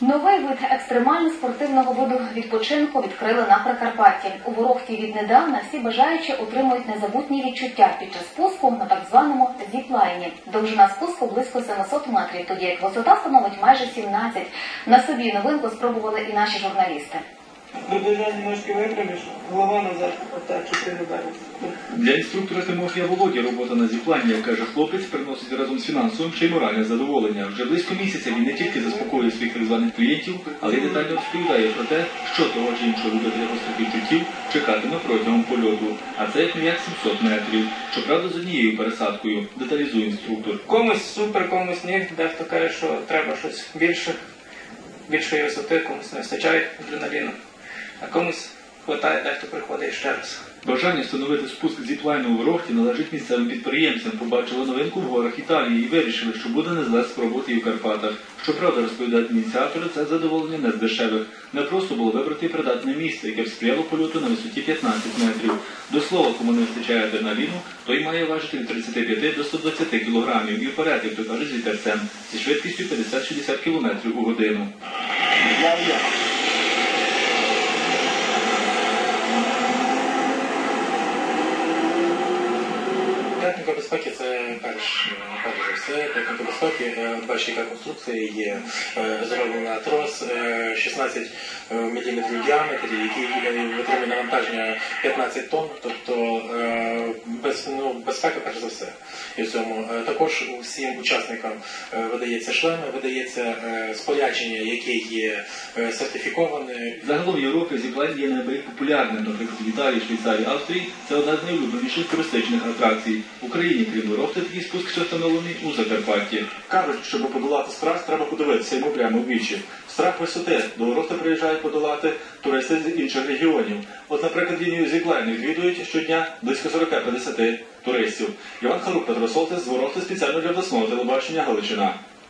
Новий вид екстремально спортивного виду відпочинку відкрили на Прикарпатті. У Ворохті віднедавна всі бажаючі отримують незабутні відчуття під час спуску на так званому зіплайні. Довжина спуску близько 700 метрів, тоді як висота становить майже 17. На собі новинку спробували і наші журналісти. Приближай немножко випрямиш, голова назад, отак і ти удариш. Для інструктора Тимофія Володі робота на зіплані, як каже хлопець, приносить разом з фінансовим ще й моральне задоволення. Вже близько місяця він не тільки заспокоює своїх так званих клієнтів, але й детально розповідає про те, що того чи іншого любителя гострих відчуттів чекатиме протягом польоту. А це як не як 700 метрів. Щоправда, з однією пересадкою, деталізує інструктор. Комусь супер, комусь ні. Дехто каже, що треба щось більше, більшої висоти, комусь не вистачає адреналіну, а комусь хватає, дехто приходить ще раз. Бажання встановити спуск зіплайну у Ворохті належить місцевим підприємцям. Побачили новинку в горах Італії і вирішили, що буде не зле спробувати і в Карпатах. Щоправда, розповідають ініціатори, це задоволення не з дешевих. Не просто було вибрати придатне місце, яке б польоту на висоті 15 метрів. До слова, кому не вистачає адреналіну, той має важити від 35 до 120 кілограмів і вперед, як то кажуть, з вітерцем, зі швидкістю 50-60 кілометрів у годину. Техніка безпеки це перш, за все. Техніка безпеки, е, бачите, яка конструкція є е, зроблена трос е, 16 мм діаметрі, який е, витримує навантаження 15 тонн, тобто е, без, ну, безпека перш за все. І в цьому Е, також усім учасникам е, видається шлеми, видається е, спорядження, яке є е, сертифіковане, Загалом в Європі зіплайн є неабияк популярним, наприклад, в Італії, Швейцарії, Австрії це одна з найулюбленіших туристичних атракцій. В Україні, крім Ворохти, такий спуск ще встановлений у Закарпатті. Кажуть, щоб подолати страх, треба подивитися йому прямо в вічі. Страх висоти. До Ворохти приїжджають подолати туристи з інших регіонів. От, наприклад, лінію зіклайн відвідують щодня близько 40-50 туристів. Іван Харук, Петро Солтис з Ворохти спеціально для обласного телебачення Галичина.